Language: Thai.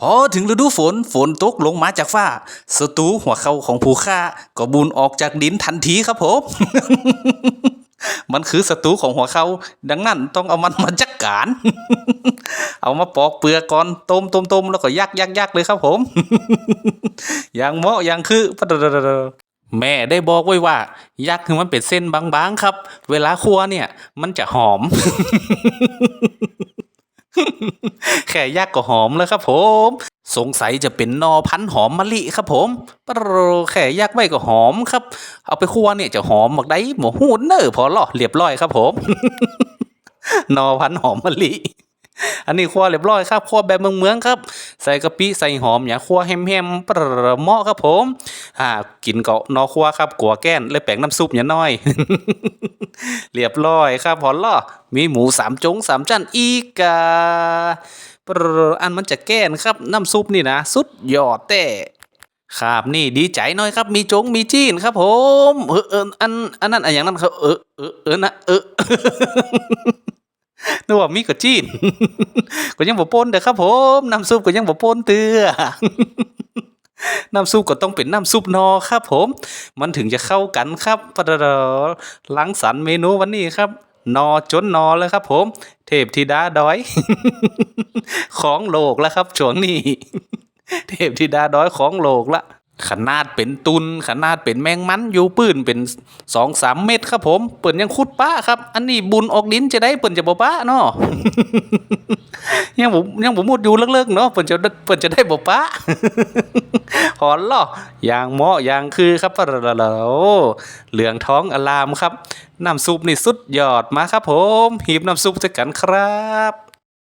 พอถึงฤดูฝนฝนตกลงมาจากฟ้าศัตรูหัวเข้าของผู้ฆ่าก็บุญออกจากดินทันทีครับผม มันคือศัตรูของหัวเขาดังนั้นต้องเอามันมาจัดการ เอามาปอกเปลือกก่อนต้มต้มต้มแล้วก็ยักยักยักเลยครับผม อย่างเหมาะอย่างคือแม่ได้บอกไว้ว่า ยักคือมันเป็นเส้นบางๆครับ เวลาคั่วเนี่ย มันจะหอม แค่ยักก็หอมแล้วครับผม สงสัยจะเป็นนอพันหอมมะลิครับผมปรแค่ยักไว้ก็หอมครับ เอาไปคั่วเนี่ยจะหอมหมกได้หมูหูเนอพอล่อเรียบร้อยครับผม นอพันหอมมะลิอันนี้คั่วเรียบร้อยครับคั่วแบบเมืองๆครับ ใส่กะปิใส่หอมอย่างคั่วแฮมๆปะโรเหมาะครับผม อ่ากินเกาะนอคั่วครับกัวแก้นเลยแปลงน้ำซุปอย่าน้อย เรียบร้อยครับพอล่อมีหมูสามจงสามจันอีกาอันมันจะแก้นครับน้ำซุปนี่นะ สุดยอดแต่ครับนี่ดีใจหน่อยครับ มีจงมีจีนครับผมเออเอออันอันนั้นอันอย่างนั้นครับเออเออเออนะเออนึกว่ามีกับจีนก็ยังบ่ปนเด้อครับผมน้ำซุปก็ยังบ่ปนเตือ น้ำซุปก็ต้องเป็นน้ำซุปนอครับผม มันถึงจะเข้ากันครับปะดอลังสรรเมนูวันนี้ครับ นอจนนอเลยครับผม เทพธิดาดอย ของโลกแล้วครับช่วงนี้ เทพธิดาดอยของโลกละขนาดเป็นตุนขนาดเป็นแมงมันอยู่ปืนเป็นสองสามเม็ดครับผม เปิ่นยังคุดป้าครับ อันนี้บุญออกดินจะได้เปิ่นจะบ่ป้าเนาะ ยังผมยังผมมุดอยู่เลิกๆเนาะเปิ่นจะเปิ่นจะได้บ่ป้าหอนล่ออย่างเหมาะอย่างคือครับปะระละโอ้เหลืองท้องอลามครับ น้ำซุปนี่สุดยอดมาครับผมหีบน้ำซุปจะกันครับ